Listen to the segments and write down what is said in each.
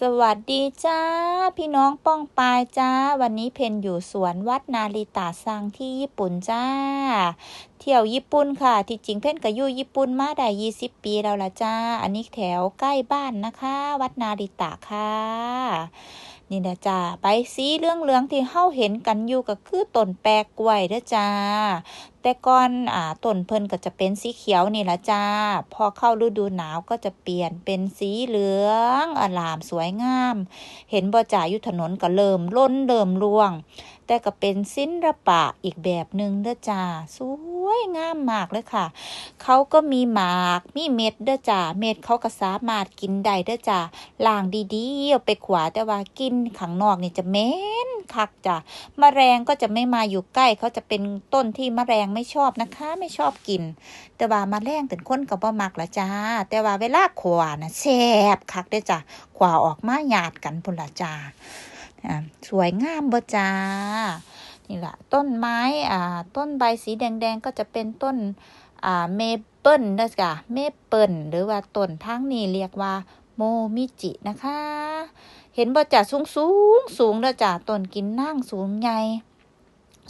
สวัสดีจ้า พี่น้องป้องปายจ้า วันนี้เพนอยู่สวนวัดนาริตาซังที่ญี่ปุ่นจ้า เที่ยวญี่ปุ่นค่ะ ที่จริงเพนก็อยู่ญี่ปุ่นมาได้ยี่สิบปีแล้วละจ้า อันนี้แถวใกล้บ้านนะคะ วัดนาริตาค่ะ นี่นะจ้าใบสีเหลืองๆที่เฮาเห็นกันอยู่ก็คือต้นแปกกล้วยเด้อจ้า แต่ก่อนอ่าต้นเพิ่นก็จะเป็นสีเขียวนี่ละจ้า พอเข้าฤดูหนาวก็จะเปลี่ยนเป็นสีเหลืองอลามสวยงาม เห็นบ่จ่าอยู่ถนนก็เริ่มล้นเริ่มร่วง แต่ก็เป็นศิลปะอีกแบบหนึ่งเด้อจ้าสวย วยงามมากเลยค่ะ เขาก็มีหมาก มีเม็ดเด้อจ้าเม็ดเขาก็สามารถกินได้เด้อจ้าล้างดีๆเอาไปขวาแต่ว่ากินข้างนอกนี่จะเหม็นคักจ้ะมแมลงก็จะไม่มาอยู่ใกล้ เขาจะเป็นต้นที่มแมลงไม่ชอบนะคะ ไม่ชอบกิน แต่ว่ามาแรงถึงคนกับบ่มักละจ้า แต่ว่าเวลาขวานะแซ่บคักเด้อจ้ะขวาออกมาหยาดกันพุ่นละจ้าสวยงามบ่จ้า นี่แหละต้นไม้อ่าต้นใบสีแดงๆก็จะเป็นต้นอ่าเมเปิลนะจ๊ะเมเปิลหรือว่าต้นทั้งนี้เรียกว่าโมมิจินะคะ เห็นบ่จ่าสูงสูงสูงแล้วจ้ะต้นกินนั่งสูงใหญ่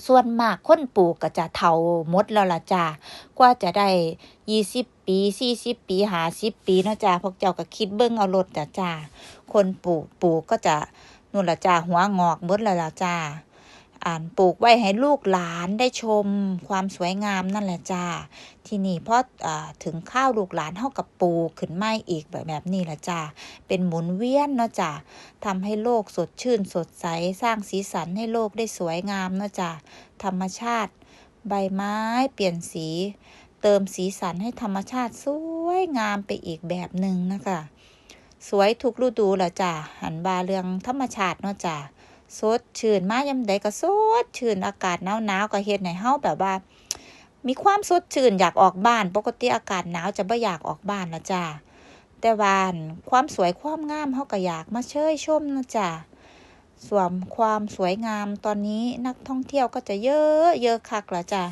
ส่วนมากคนปลูกก็จะเฒ่าหมดแล้วล่ะจ้ากว่าจะได้ยี่สิบปีสี่สิบปีหาสิบปีเนาะจ้าพวกเจ้าก็คิดเบิ้งเอารถจ้ะจ้าคนปลูกปลูกก็จะนู่นละจ้าหัวงอกหมดแล้วล่ะจ้า อ่านปลูกไว้ให้ลูกหลานได้ชมความสวยงามนั่นแหละจ้าที่นี่พออ่าถึงข้าวลูกหลานเท่ากับปลูกขึ้นไม้อีกแบบแบบนี้แหละจ้าเป็นหมุนเวียนเนาะจ้าทำให้โลกสดชื่นสดใสสร้างสีสันให้โลกได้สวยงามเนาะจ้าธรรมชาติ ใบไม้เปลี่ยนสี เติมสีสันให้ธรรมชาติสวยงามไปอีกแบบหนึ่งนะคะสวยทุกฤดูแหละจ้าหันบาเรื่องธรรมชาติเนาะจ้า สดชื่นมายามใดก็สดชื่นอากาศหนาวหนาวก็เฮ็ดให้เฮาแบบว่า มีความสดชื่นอยากออกบ้าน ปกติอากาศหนาวจะบ่อยากออกบ้านละจ้าแต่ว่านความสวยความงามเฮาก็อยากมาเชยชมนะจ้าส่วนความสวยงามตอนนี้นักท่องเที่ยวก็จะเยอะเยอะคักละจ้า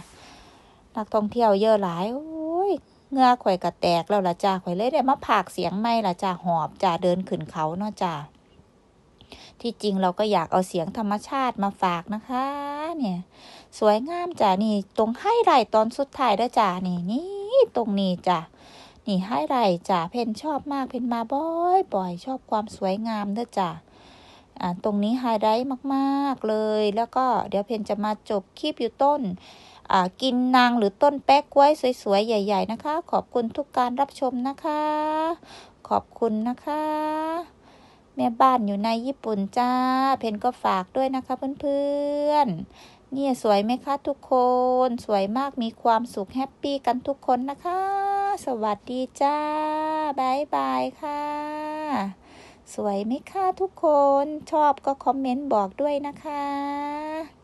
นักท่องเที่ยวเยอะหลายโอ้ยเงือข่อยก็แตกแล้วละจ้าข่อยเลยได้มาพากเสียงไม่ละจ้าหอบจ้าเดินขึ้นเขาเนาะจ้า ที่จริงเราก็อยากเอาเสียงธรรมชาติมาฝากนะคะ เนี่ย สวยงามจ้ะนี่ ตรงไฮไลท์ตอนสุดท้ายด้วยจ้ะนี่นี่ตรงนี้จ้ะนี่ไฮไลท์จ้ะเพนชอบมากเพนมาบ่อยบ่อยชอบความสวยงามด้วยจ้ะอ่าตรงนี้ไฮไลท์มากๆเลย แล้วก็เดี๋ยวเพนจะมาจบคลิปอยู่ต้นกินนางหรือต้นแป๊กกล้วยสวยๆ ใหญ่ ๆ นะคะ ขอบคุณทุกการรับชมนะคะ ขอบคุณนะคะ แม่บ้านอยู่ในญี่ปุ่นจ้า เพนก็ฝากด้วยนะคะเพื่อนๆเนี่ยสวยไหมคะทุกคน สวยมากมีความสุขแฮปปี้กันทุกคนนะคะ สวัสดีจ้าบายบายค่ะ สวยไหมคะทุกคน ชอบก็คอมเมนต์บอกด้วยนะคะ